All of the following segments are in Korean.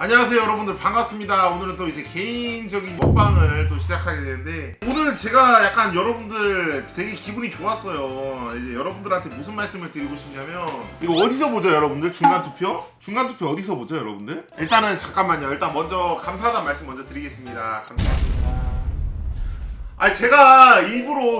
안녕하세요 여러분들. 반갑습니다. 오늘은 또 이제 개인적인 먹방을 또 시작하게 되는데 오늘 제가 약간 여러분들 되게 기분이 좋았어요. 이제 여러분들한테 무슨 말씀을 드리고 싶냐면 이거 어디서 보죠 여러분들? 중간 투표? 중간 투표 어디서 보죠 여러분들? 일단은 잠깐만요. 일단 먼저 감사하다는 말씀 먼저 드리겠습니다. 감사합니다. 아니 제가 일부러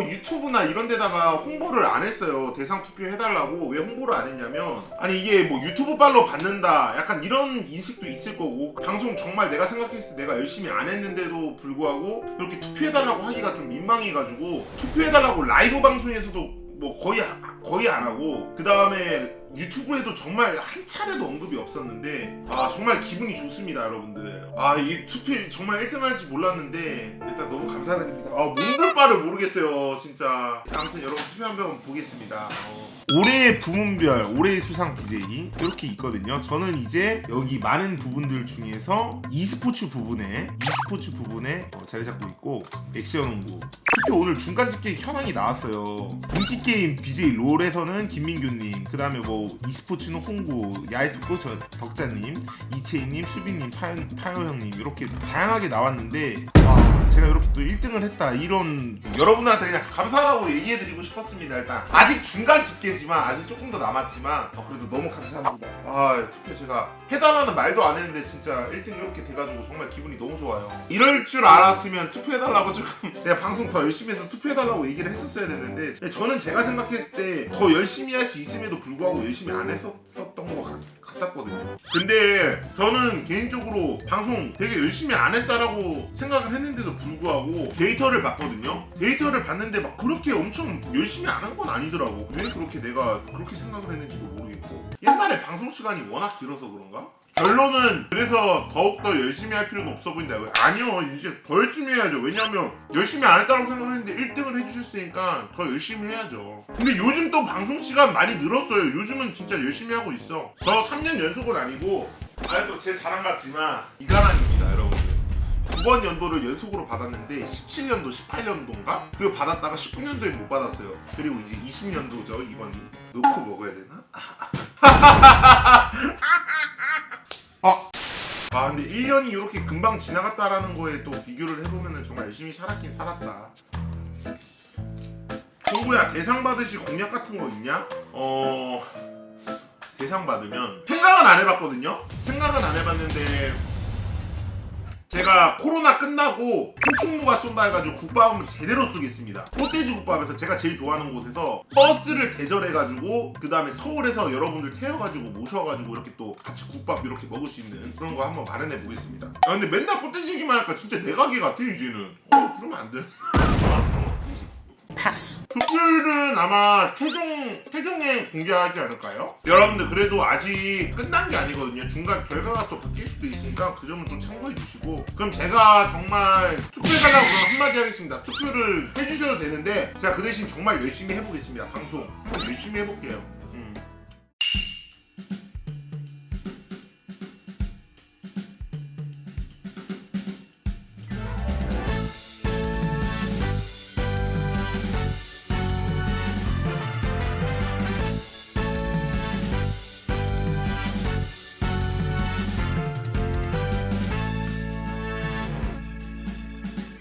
유튜브나 이런 데다가 홍보를 안 했어요. 대상 투표 해달라고. 왜 홍보를 안 했냐면 아니 이게 뭐 유튜브 발로 받는다. 약간 이런 인식도 있을 거고. 방송 정말 내가 생각했을 때 내가 열심히 안 했는데도 불구하고 이렇게 투표해달라고 하기가 좀 민망해가지고 투표해달라고 라이브 방송에서도 뭐 거의 거의 안 하고 그 다음에 유튜브에도 정말 한 차례도 언급이 없었는데 아 정말 기분이 좋습니다 여러분들. 아 이 투표 정말 1등 할지 몰랐는데 일단 너무 감사드립니다. 아 몸둘 바를 모르겠어요 진짜. 아무튼 여러분 투표 한번 보겠습니다. 어. 올해의 부문별 올해의 수상 BJ 이렇게 있거든요. 저는 이제 여기 많은 부분들 중에서 e스포츠 부분에 e스포츠 부분에 어, 자리 잡고 있고 액션 홍보. 투표 오늘 중간 집계 현황이 나왔어요. 인기 게임 BJ 롤에서는 김민규님 그 다음에 뭐 e스포츠는 홍구 야이투코 저 덕자님 이채희님 수빈님 파요, 파요 형님 이렇게 다양하게 나왔는데 와 제가 이렇게 또 1등을 했다. 이런 여러분들한테 그냥 감사하다고 얘기해드리고 싶었습니다 일단. 아직 중간 집계지만 아직 조금 더 남았지만 어, 그래도 너무 감사합니다. 아 투표 제가 해달라는 말도 안 했는데 진짜 1등 이렇게 돼가지고 정말 기분이 너무 좋아요. 이럴 줄 알았으면 투표해달라고 조금 내가 방송 더 열심히 해서 투표해달라고 얘기를 했었어야 됐는데 저는 제가 생각했을 때 더 열심히 할 수 있음에도 불구하고 열심히 안 했었던 것 같, 같았거든요. 근데 저는 개인적으로 방송 되게 열심히 안 했다라고 생각을 했는데도 불구하고 데이터를 봤거든요. 데이터를 봤는데 막 그렇게 엄청 열심히 안 한 건 아니더라고. 왜 그렇게 내가 그렇게 생각을 했는지도 모르겠고. 옛날에 방송 시간이 워낙 길어서 그런가? 결론은 그래서 더욱더 열심히 할 필요는 없어 보인다. 아니요, 이제 더 열심히 해야죠. 왜냐면 열심히 안 했다고 생각했는데 1등을 해주셨으니까 더 열심히 해야죠. 근데 요즘 또 방송 시간 많이 늘었어요. 요즘은 진짜 열심히 하고 있어. 저 3년 연속은 아니고, 아또 제 자랑 같지만 이가랑입니다, 여러분. 두번 연도를 연속으로 받았는데 17년도, 18년도인가? 그리고 받았다가 19년도에 못 받았어요. 그리고 이제 20년도죠, 이번이. 놓고 먹어야 되나? 아. 아 근데 1년이 이렇게 금방 지나갔다라는 거에 또 비교를 해보면은 정말 열심히 살았긴 살았다. 홍구야 대상 받으실 공약 같은 거 있냐? 어 대상 받으면 생각은 안 해봤거든요. 생각은 안 해봤는데 제가 코로나 끝나고 충충무가 쏜다 해가지고 국밥을 제대로 쏘겠습니다. 꽃돼지 국밥에서 제가 제일 좋아하는 곳에서 버스를 대절해가지고 그 다음에 서울에서 여러분들 태워가지고 모셔가지고 이렇게 또 같이 국밥 이렇게 먹을 수 있는 그런 거 한번 마련해 보겠습니다. 아 근데 맨날 꽃돼지 얘기만 하니까 진짜 내 가게 같아 이제는. 어 그러면 안 돼. 패스. 투표율은 아마 최종 최종에 공개하지 않을까요? 여러분들 그래도 아직 끝난 게 아니거든요. 중간 결과가 또 바뀔 수도 있으니까 그 점을 좀 참고해 주시고 그럼 제가 정말 투표해달라고 그럼 한마디 하겠습니다. 투표를 해주셔도 되는데 제가 그 대신 정말 열심히 해보겠습니다. 방송 열심히 해볼게요. 음.